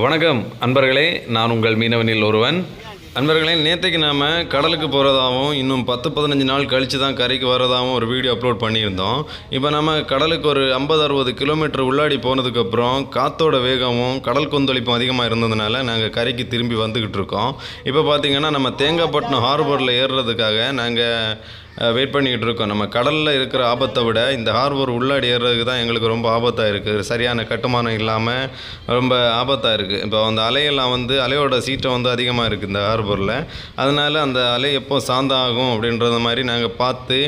வணக்கம் அன்பர்களே. நான் உங்கள் மீனவனில் ஒருவன். அன்பர்களே நேற்றைக்கு நாம் கடலுக்கு போகிறதாகவும் இன்னும் பத்து பதினஞ்சு நாள் கழித்து தான் கரைக்கு வரதாகவும் ஒரு வீடியோ அப்லோட் பண்ணியிருந்தோம். இப்போ நம்ம கடலுக்கு ஒரு ஐம்பது அறுபது கிலோமீட்டர் உள்ளாடி போனதுக்கப்புறம் காற்றோட வேகமும் கடல் கொந்தளிப்பும் அதிகமாக இருந்ததுனால நாங்கள் கரைக்கு திரும்பி வந்துக்கிட்டு இருக்கோம். இப்போ பார்த்தீங்கன்னா நம்ம தேங்காய்பட்டினம் ஹார்பரில் ஏறுறதுக்காக நாங்கள் வெயிட் பண்ணிக்கிட்டு இருக்கோம். நம்ம கடலில் இருக்கிற ஆபத்தை விட இந்த ஹார்பர் உள்ளாடி ஏறுறதுக்கு தான் எங்களுக்கு ரொம்ப ஆபத்தாக இருக்குது சரியான கட்டுமானம் இல்லாமல் ரொம்ப ஆபத்தாக இருக்குது இப்போ அந்த அலையெல்லாம் வந்து அலையோட சீற்றம் வந்து அதிகமாக இருக்குது இந்த ஹார்பரில் அதனால் அந்த அலை எப்போ சாந்தம் ஆகும் அப்படின்றது மாதிரி நாங்கள் பார்த்து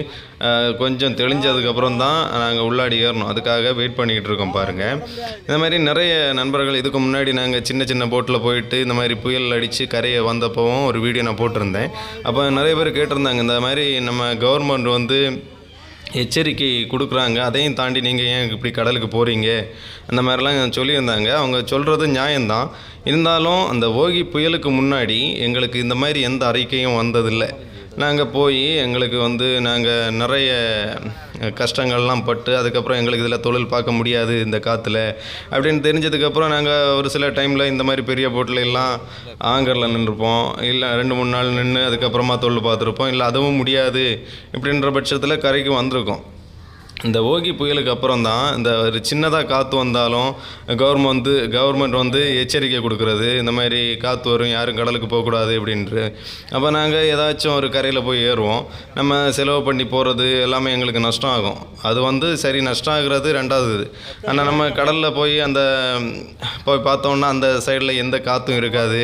கொஞ்சம் தெளிஞ்சதுக்கப்புறம் தான் நாங்கள் உள்ளாடி ஏறணும். அதுக்காக வெயிட் பண்ணிக்கிட்டு இருக்கோம் பாருங்கள் இந்த மாதிரி நிறைய நண்பர்கள் இதுக்கு முன்னாடி நாங்கள் சின்ன சின்ன போட்டில் போயிட்டு இந்த மாதிரி புயல் அடித்து கரையை வந்தப்போவும் ஒரு வீடியோ நான் போட்டிருந்தேன். அப்போ நிறைய பேர் கேட்டிருந்தாங்க இந்த மாதிரி நம்ம கவர்மெண்ட் வந்து எச்சரிக்கை கொடுக்குறாங்க. அதையும் தாண்டி நீங்கள் ஏன் இப்படி கடலுக்கு போகிறீங்க அந்த மாதிரிலாம் சொல்லியிருந்தாங்க. அவங்க சொல்கிறது நியாயம்தான். இருந்தாலும் அந்த ஓகி புயலுக்கு முன்னாடி எங்களுக்கு இந்த மாதிரி எந்த அறிக்கையும் வந்ததில்லை. நாங்கள் போய் எங்களுக்கு வந்து நாங்கள் நிறைய கஷ்டங்கள்லாம் பட்டு அதுக்கப்புறம் எங்களுக்கு இதில் தொழில் பார்க்க முடியாது இந்த காற்றுல அப்படின்னு தெரிஞ்சதுக்கப்புறம் நாங்கள் ஒரு சில டைமில் இந்த மாதிரி பெரிய போட்டில் எல்லாம் ஆங்கரில் நின்றுப்போம். இல்லை ரெண்டு மூணு நாள் நின்று அதுக்கப்புறமா தொழில் பார்த்துருப்போம். இல்லை அதுவும் முடியாது. இப்படின்ற பட்சத்தில் கரைக்கு வந்திருக்கோம். இந்த ஓகி புயலுக்கு அப்புறம் தான் இந்த ஒரு சின்னதாக காற்று வந்தாலும் கவர்மெண்ட் வந்து கவர்மெண்ட் வந்து எச்சரிக்கை கொடுக்குறது. இந்த மாதிரி காற்று வரும் யாரும் கடலுக்கு போகக்கூடாது அப்படின்ட்டு. அப்போ நாங்கள் ஏதாச்சும் ஒரு கரையில் போய் ஏறுவோம். நம்ம செலவு பண்ணி போகிறது எல்லாமே எங்களுக்கு நஷ்டம் ஆகும். அது வந்து சரி நஷ்டம் ஆகுறது ரெண்டாவது இது. ஆனால் நம்ம கடலில் போய் அந்த போய் பார்த்தோம்னா அந்த சைடில் எந்த காற்றும் இருக்காது.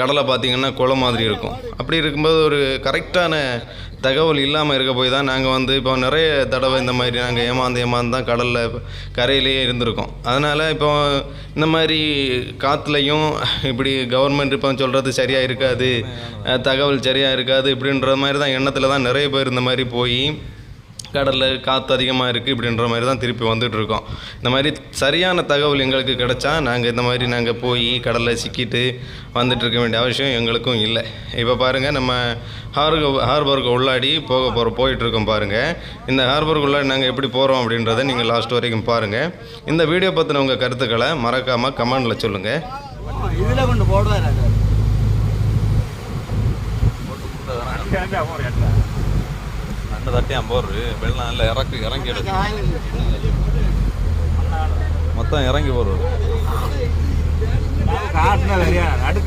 கடலை பார்த்திங்கன்னா குளம் மாதிரி இருக்கும். அப்படி இருக்கும்போது ஒரு கரெக்டான தகவல் இல்லாமல் இருக்க போய் தான் நாங்கள் வந்து இப்போ நிறைய தடவை இந்த மாதிரி நாங்கள் ஏமாந்து ஏமாந்து தான் கடலில் கரையிலேயே இருந்திருக்கோம். அதனால் இப்போ இந்த மாதிரி காற்றுலையும் இப்படி கவர்மெண்ட் இப்போ சொல்கிறது சரியாக இருக்காது தகவல் சரியாக இருக்காது இப்படின்ற மாதிரி தான் எண்ணத்தில் தான் நிறைய பேர் இந்த மாதிரி போய் கடலில் காற்று அதிகமாக இருக்குது இப்படின்ற மாதிரி தான் திருப்பி வந்துட்டு இருக்கோம் இந்த மாதிரி சரியான தகவல் எங்களுக்கு கிடைச்சா நாங்கள் இந்த மாதிரி நாங்கள் போய் கடலில் சிக்கிட்டு வந்துட்டு இருக்க வேண்டிய அவசியம் எங்களுக்கும் இல்லை. இப்போ பாருங்கள் நம்ம ஹார்க ஹார்பருக்கு உள்ளாடி போக போகிற போயிட்டுருக்கோம் பாருங்கள் இந்த ஹார்பருக்கு உள்ளாடி நாங்கள் எப்படி போகிறோம் அப்படின்றத நீங்கள் லாஸ்ட் வரைக்கும் பாருங்கள் இந்த வீடியோ பற்றின உங்கள் கருத்துக்களை மறக்காமல் கமெண்டில் சொல்லுங்கள் இதுல கொண்டு போடுவார் அது ரெண்டு தட்டியான் போடுறது வெள்ளம் இல்லை இறக்கு இறங்கி மொத்தம் இறங்கி போடுறது காட்டின நடுக்க